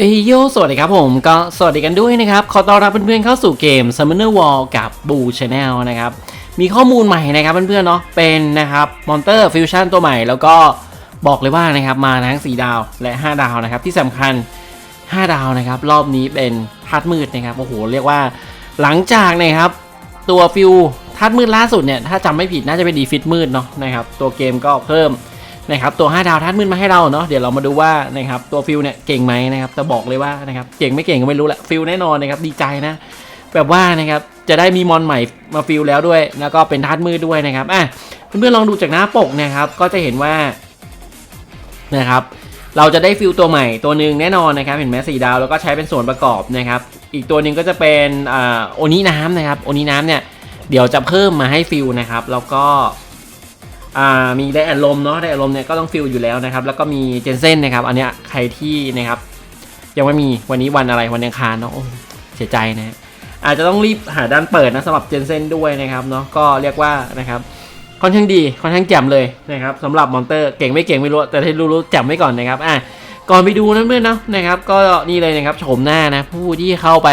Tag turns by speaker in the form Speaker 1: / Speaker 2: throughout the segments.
Speaker 1: เอยโยสวัสดีครับผมก็สวัสดีกันด้วยนะครับ ขอต้อนรับเพื่อนๆเข้าสู่เกม Summoner Wall กับ Boo Channel นะครับ มีข้อมูลใหม่นะครับเพื่อนๆเนาะเป็นนะครับ Monster Fusion ตัวใหม่ แล้วก็บอกเลยว่านะครับมาทั้ง 4 ดาวและ 5 ดาวนะครับ ที่สำคัญ 5 ดาวนะครับ รอบนี้เป็นธาตุมืดนะครับโอ้โหเรียกว่าหลังจากนะครับ ตัวฟิวธาตุมืดล่าสุดเนี่ยถ้าจำไม่ผิดน่าจะเป็นดีฟิตมืดเนาะนะครับตัวเกมก็เพิ่ม นะครับตัว 5 ดาวธาตุมืดมาให้เราเนาะเดี๋ยวเรามาดูว่านะครับตัวฟิวเนี่ยเก่งไหมนะครับแต่บอกเลยว่านะครับเก่งไม่เก่งก็ไม่รู้แหละฟิวแน่นอนนะครับดีใจนะแบบว่านะครับจะได้มีมอนใหม่มาฟิลแล้วด้วย แล้วก็เป็นธาตุมืดด้วยนะครับอะเพื่อนๆลองดูจากหน้าปกนะครับก็จะเห็นว่านะครับเราจะได้ฟิลตัวใหม่ตัวหนึ่งแน่นอนนะครับเห็นไหมสีดาวแล้วก็ใช้เป็นส่วนประกอบนะครับอีกตัวหนึ่งก็จะเป็นอ่าโอนิน้ำนะครับโอนิน้ำเนี่ยเดี๋ยวจะเพิ่มมาให้ฟิลนะครับแล้วก็ มีได้อารมณ์เนาะได้อารมณ์เนี่ยก็ต้องฟิลอยู่แล้วนะครับ แล้วก็มีเจนเซนนะครับ อันเนี้ยใครที่นะครับยังไม่มีวันนี้วันอะไรวันอังคารเนาะเสียใจนะอาจจะต้องรีบหาด้านเปิดนะสำหรับเจนเซนด้วยนะครับเนาะก็เรียกว่านะครับค่อนข้างดีค่อนข้างแจ่มเลยนะครับสำหรับมอนเตอร์เก่งไม่เก่งไม่รู้แต่ที่รู้ๆแจ่มไว้ก่อนนะครับอะก่อนไปดูนะเพื่อนเนาะนะครับ ก็นี่เลยนะครับโฉมหน้านะผู้ที่เข้าไป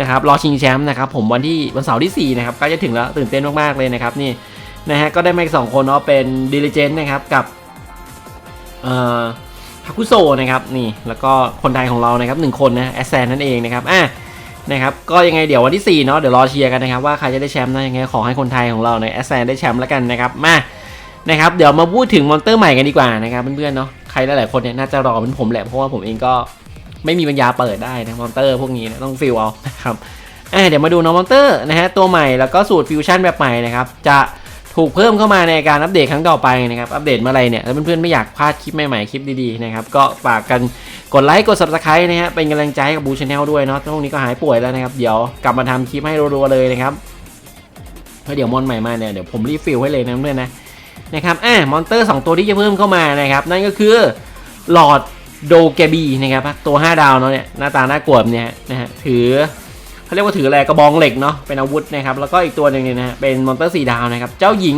Speaker 1: นะครับรอชิงแชมป์นะครับผมวันที่วันเสาร์ที่4นะครับใก็จะถึงแล้วตื่นเต้นมากๆเลยนะครับนี่ นะฮะก็ได้มาอีกสองคนเนาะเป็นดิลิเจนต์นะครับกับเอ่อฮาคุโซนะครับนี่แล้วก็คนไทยของเรานะครับหนึ่งคนนะแอสแซนนั่นเองนะครับอะนะครับก็ยังไงเดี๋ยววันที่4เนาะเดี๋ยวรอเชียร์กันนะครับว่าใครจะได้แชมป์นะยังไงขอให้คนไทยของเราในแอสแซนได้แชมป์แล้วกันนะครับมานะครับเดี๋ยวมาพูดถึงมอนเตอร์ใหม่กันดีกว่านะครับเพื่อนๆเนาะใครหลายๆคนเนี่ยน่าจะรอเป็นผมแหละเพราะว่าผมเองก็ไม่มีปัญญาเปิดได้นะมอนเตอร์พวกนี้นะต้องฟิลเอานะครับอะเดี๋ยวมาดูน้องมอนเตอร์นะฮะตัวใหม่แล้วก็สูตรฟิวชั่นแบบใหม่นะครับจะ ถูกเพิ่มเข้ามาในการอัปเดตครั้งต่อไปนะครับ อัปเดตเมื่อไรเนี่ยถ้าเพื่อนๆไม่อยากพลาดคลิปใหม่ๆคลิปดีๆนะครับ ก็ฝากกันกดไลค์กด subscribe นะฮะเป็นกำลังใจให้กับบูชาแนลด้วยเนาะช่วงนี้ก็หายป่วยแล้วนะครับ เดี๋ยวกลับมาทำคลิปให้รัวๆเลยนะครับเพราะเดี๋ยวมอนใหม่มาเนี่ยเดี๋ยวผมรีฟิลให้เลยนะเพื่อนๆนะนะครับอ่ามอนเตอร์ 2 ตัวที่จะเพิ่มเข้ามานะครับนั่นก็คือหลอดโดเกบีนะครับตัว 5 ดาวเนาะเนี่ยหน้าตาน่ากลัวเนี่ยนะฮะถือ เขาเรียกว่าถืออะไรกระบองเหล็กเนาะเป็นอาวุธนะครับแล้วก็อีกตัวหนึ่งเนี่ยนะฮะเป็นมอนเตอร์4ดาวนะครับเจ้าหญิง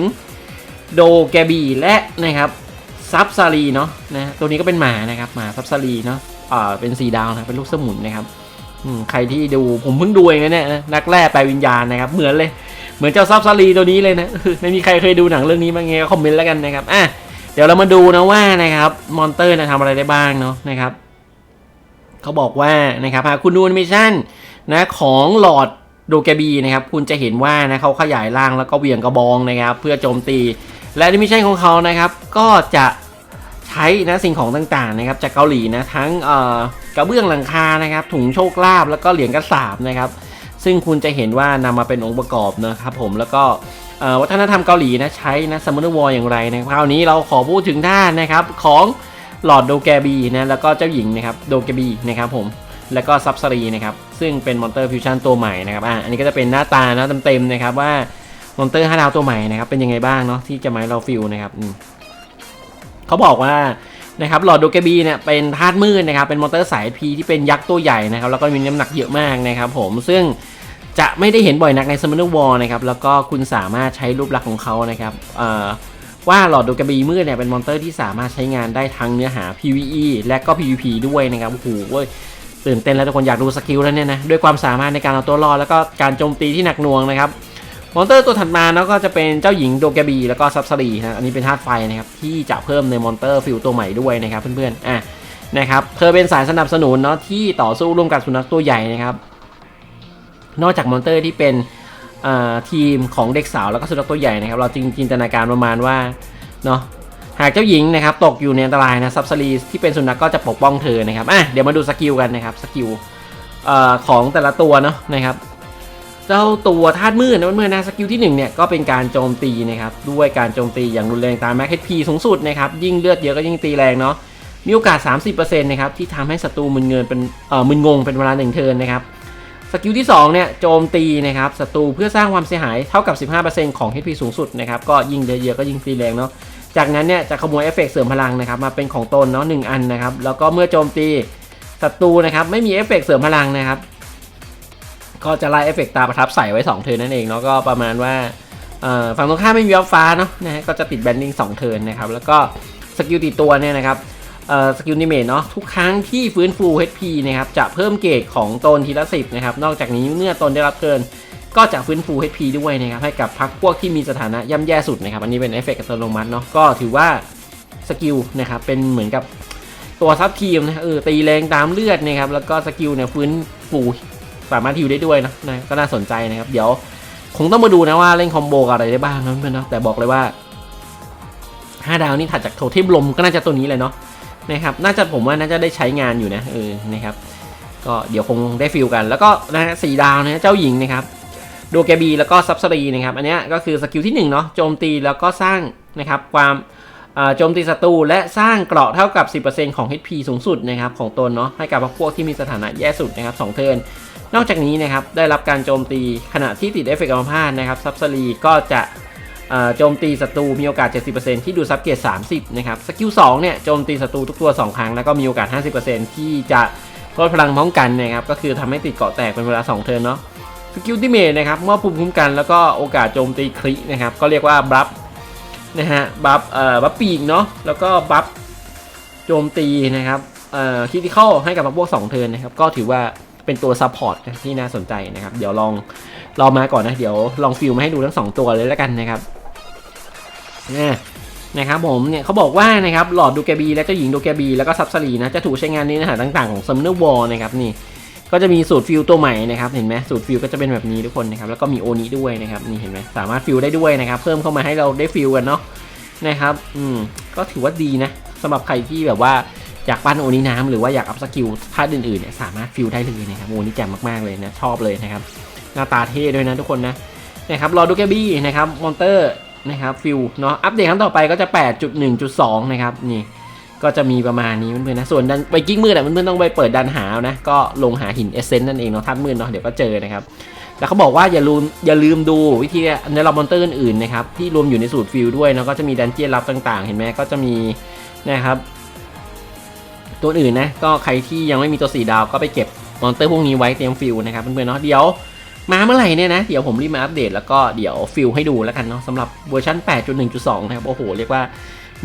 Speaker 1: โดเกบีและนะครับซับซารีเนาะนะตัวนี้ก็เป็นหมานะครับหมาซับซารีเนาะอ่าเป็นสีดาวนะเป็นลูกสมุนนะครับอืมใครที่ดูผมเพิ่งดูเองนะเนี่ยนะนักแร่แปลวิญญาณนะครับเหมือนเลยเหมือนเจ้าซับซารีตัวนี้เลยนะไม่มีใครเคยดูหนังเรื่องนี้บ้างไงก็คอมเมนต์แล้วกันนะครับอะเดี๋ยวเรามาดูนะว่านะครับมอนเตอร์นะทำอะไรได้บ้างเนาะนะครับเขาบอกว่านะครับหากคุณดูแอนิเมชั่น นะของหลอดโดแกบีนะครับคุณจะเห็นว่านะเขาขยายร่างแล้วก็เหวี่ยงกระบองนะครับเพื่อโจมตี และแอนิชันของเขานะครับก็จะใช้นะสิ่งของต่างๆนะครับจากเกาหลีนะทั้งกระเบื้องหลังคานะครับถุงโชคลาภแล้วก็เหรียญกระสาบนะครับซึ่งคุณจะเห็นว่านำมาเป็นองค์ประกอบนะครับผมแล้วก็วัฒนธรรมเกาหลีนะใช้นะซัมเมอร์วอลอย่างไรนะครับคราวนี้เราขอพูดถึงด้านนะครับของหลอดโดแกบีนะแล้วก็เจ้าหญิงนะครับโดแกบีนะครับผม แล้วก็ซับซารีนะครับซึ่งเป็นมอนเตอร์ฟิวชั่นตัวใหม่นะครับอะอันนี้ก็จะเป็นหน้าตานะเต็มๆนะครับว่ามอนเตอร์5ดาวตัวใหม่นะครับเป็นยังไงบ้างเนาะที่จะมาให้เราฟิลนะครับอืมเขาบอกว่านะครับหลอดโดเกบีเนี่ยเป็นธาตุมืดนะครับเป็นมอนเตอร์สายพีที่เป็นยักษ์ตัวใหญ่นะครับแล้วก็มีน้ำหนักเยอะมากนะครับผมซึ่งจะไม่ได้เห็นบ่อยนักในสมิธวอลนะครับแล้วก็คุณสามารถใช้รูปลักษณ์ของเขานะครับเอ่อว่าหลอดโดเกบีมืดเนี่ยเป็นมอนเตอร์ที่สามารถใช้งานได้ทั้งเนื้อหา PVE และก็ PVP ด้วยนะครับโอ้โหเว้ย ตื่นเต้นแล้วทุกคนอยากดูสกิลแล้วเนี่ยนะด้วยความสามารถในการเอาตัวรอดแล้วก็การโจมตีที่หนักหน่วงนะครับมอนเตอร์ตัวถัดมาเนาะก็จะเป็นเจ้าหญิงโดแกบีแล้วก็ซับซารีนะอันนี้เป็นธาตุไฟนะครับที่จะเพิ่มในมอนเตอร์ฟิลตัวใหม่ด้วยนะครับเพื่อนๆอะนะครับเธอเป็นสายสนับสนุนเนาะที่ต่อสู้ร่วมกับสุนัขตัวใหญ่นะครับนอกจากมอนเตอร์ที่เป็นทีมของเด็กสาวแล้วก็สุนัขตัวใหญ่นะครับเราจึงจินตนาการประมาณว่าเนาะ หากเจ้าหญิงนะครับตกอยู่ในอันตรายนะซับซารีที่เป็นสุนัขก็จะปกป้องเธอนะครับอะเดี๋ยวมาดูสกิลกันนะครับสกิลของแต่ละตัวเนาะนะครับเจ้าตัวธาตุมืดนะเมื่อนะสกิลที่1เนี่ยก็เป็นการโจมตีนะครับด้วยการโจมตีอย่างรุนแรงตามแม็กเพีสูงสุดนะครับยิ่งเลือดเยอะก็ยิ่งตีแรงเนาะมีโอกาส 30%นะครับที่ทำให้ศัตรูมึนเงินเป็นเอ่อมึนงงเป็นเวลาหนึ่งเทิร์นนะครับสกิลที่2เนี่ยโจมตีนะครับศัตรูเพื่อสร้างความเสียหายเท่ากับ 15%ของ HP สูงสุดนะครับก็ยิ่งเยอะๆก็ยิ่งตีแรงเนาะ จากนั้นเนี่ยจะขโมยเอฟเฟกต์เสริมพลังนะครับมาเป็นของตนเนาะหนึ่งอันนะครับ แล้วก็เมื่อโจมตีศัตรูนะครับไม่มีเอฟเฟกต์เสริมพลังนะครับ ก็จะไล่เอฟเฟกตาประทับใส่ไว้2เทิร์นนั่นเองเนาะก็ประมาณว่าฝั่งตรงข้ามไม่มีอัลฟ้าเนาะนะฮะก็จะติดแบนดิ้ง2เทิร์นนะครับแล้วก็สกิลติดตัวเนี่ยนะครับสกิลนิเมตเนาะทุกครั้งที่ฟื้นฟู HP นะครับจะเพิ่มเกรดของตนทีละสิบนะครับนอกจากนี้เมื่อตนได้รับเกิน ก็จะฟื้นฟู HP ด้วยนะครับให้กับพักพวกที่มีสถานะย่ำแย่สุดนะครับอันนี้เป็นเอฟเฟกต์อัตโนมัติเนาะก็ถือว่าสกิลนะครับเป็นเหมือนกับตัวซับทีมนะเออตีแรงตามเลือดนะครับแล้วก็สกิลเนี่ยฟื้นฟูสามารถฮิวได้ด้วยนะนะก็น่าสนใจนะครับเดี๋ยวคงต้องมาดูนะว่าเล่นคอมโบกับอะไรได้บ้างนะเพื่อนเนาะแต่บอกเลยว่า5ดาวนี่ถัดจากโทเทมลมก็น่าจะตัวนี้เลยเนาะนะครับน่าจะผมว่าน่าจะได้ใช้งานอยู่นะเออนะครับก็เดี๋ยวคงได้ฟิลกัน แล้วก็นะสี่ดาวนะเจ้าหญิงนะครับ ดูแกบีแล้วก็ซับซรีนะครับอันนี้ก็คือสกิลที่ 1 เนาะโจมตีแล้วก็สร้างนะครับความโจมตีศัตรูและสร้างเกราะเท่ากับ 10%ของ HP สูงสุดนะครับของตนเนาะให้กับพวกที่มีสถานะแย่สุดนะครับ2เทิร์นนอกจากนี้นะครับได้รับการโจมตีขณะที่ติดเอฟเฟกต์อัมพาตนะครับซับซรีก็จะโจมตีศัตรูมีโอกาส 70%ที่ดูซับเกียร์30นะครับสกิล2เนี่ยโจมตีศัตรูทุกตัว 2 ครั้งแล้วก็มีโอกาส 50%ที่จะลดพลังป้องกันนะครับก็คือทำให้ติดเกาะแตกเป็นเวลา 2 เทิร์นเนาะ สกิลที่เมจนะครับเมื่อภูมิคุ้มกันแล้วก็โอกาสโจมตีครินะครับ ก็เรียกว่าบัฟนะฮะบัฟเอ่อบัฟปีกเนาะแล้วก็บัฟโจมตีนะครับเอ่อคิติคอลให้กับพวก2เทิร์นนะครับ ก็ถือว่าเป็นตัวซัพพอร์ตที่น่าสนใจนะครับ เดี๋ยวลองลองมาก่อนนะ เดี๋ยวลองฟิลมาให้ดูทั้ง2ตัวเลยแล้วกันนะครับเนี่ยนะครับผมเนี่ยเขาบอกว่านะครับหลอดดูแกบีและเจ้าหญิงดูแกบีแล้วก็ซับซารีนะจะถูกใช้งานในเนื้อหาต่างๆของซัมเนอร์วอลนะครับนี่ ก็จะมีสูตรฟิลตัวใหม่นะครับเห็นไหมสูตรฟิลก็จะเป็นแบบนี้ทุกคนนะครับแล้วก็มีโอนี้ด้วยนะครับนี่เห็นไหมสามารถฟิลได้ด้วยนะครับเพิ่มเข้ามาให้เราได้ฟิลกันเนาะนะครับอืมก็ถือว่าดีนะสำหรับใครที่แบบว่าอยากปั้นโอนี้น้ำหรือว่าอยากอัพสกิลท่าอื่นๆเนี่ยสามารถฟิลได้เลยนะครับโอนี้แจ่มมากๆเลยนะชอบเลยนะครับหน้าตาเท่ด้วยนะทุกคนนะนะครับรอดูแกบี้นะครับมอนเตอร์นะครับฟิลเนาะอัปเดตครั้งต่อไปก็จะ 8.1.2 นะครับนี่ ก็จะมีประมาณนี้เพื่อนๆนะ ส่วนดันไปกิ้งมืดอะเพื่อนๆต้องไปเปิดดันหานะ ก็ลงหาหินเอเซนต์นั่นเองเนาะท่านมืดเนาะเดี๋ยวก็เจอนะครับ แล้วเขาบอกว่าอย่าลืมอย่าลืมดูวิธีในลอมอนเตอร์อื่นๆนะครับที่รวมอยู่ในสูตรฟิลด้วยเนาะก็จะมีดันเจียนลับต่างๆ เห็นไหมก็จะมีนะครับ ตัวอื่นนะก็ใครที่ยังไม่มีตัว4ดาวก็ไปเก็บมอนเตอร์พวกนี้ไว้เตรียมฟิลนะครับเพื่อนๆเนาะเดี๋ยวมาเมื่อไหร่เนี่ยนะ เดี๋ยวผมรีบมาอัปเดตแล้วก็เดี๋ยวฟิลให้ดูแล้วกันเนาะสำหรับเวอร์ชัน8.1.2 นะครับ โอ้โห เรียกว่า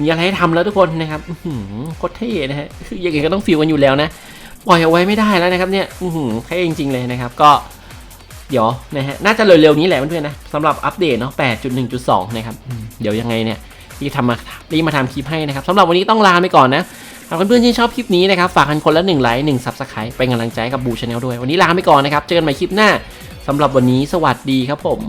Speaker 1: มีอะไรให้ทำแล้วทุกคนนะครับอืโคตรเท่นะฮะคือยังไงก็ต้องฟิลกันอยู่แล้วนะปล่อยเอาไว้ไม่ได้แล้วนะครับเนี่ยอื้อหือเท่จริงๆเลยนะครับก็เดี๋ยวนะฮะน่าจะเร็วๆนี้แหละเพื่อนๆนะสำหรับอัปเดตเนาะ 8.1.2 นะครับ เดี๋ยวยังไงเนี่ยรีบทำมารีบมาทำคลิปให้นะครับสำหรับวันนี้ต้องลาไปก่อนนะหากเพื่อนๆที่ชอบคลิปนี้นะครับ ฝากกันคนละ1ไลค์1 Subscribe เป็นกำลังใจกับบูชาแนลด้วย วันนี้ลาไปก่อนนะครับ เจอกันใหม่คลิปหน้าสำหรับวันนี้สวัสดีครับผม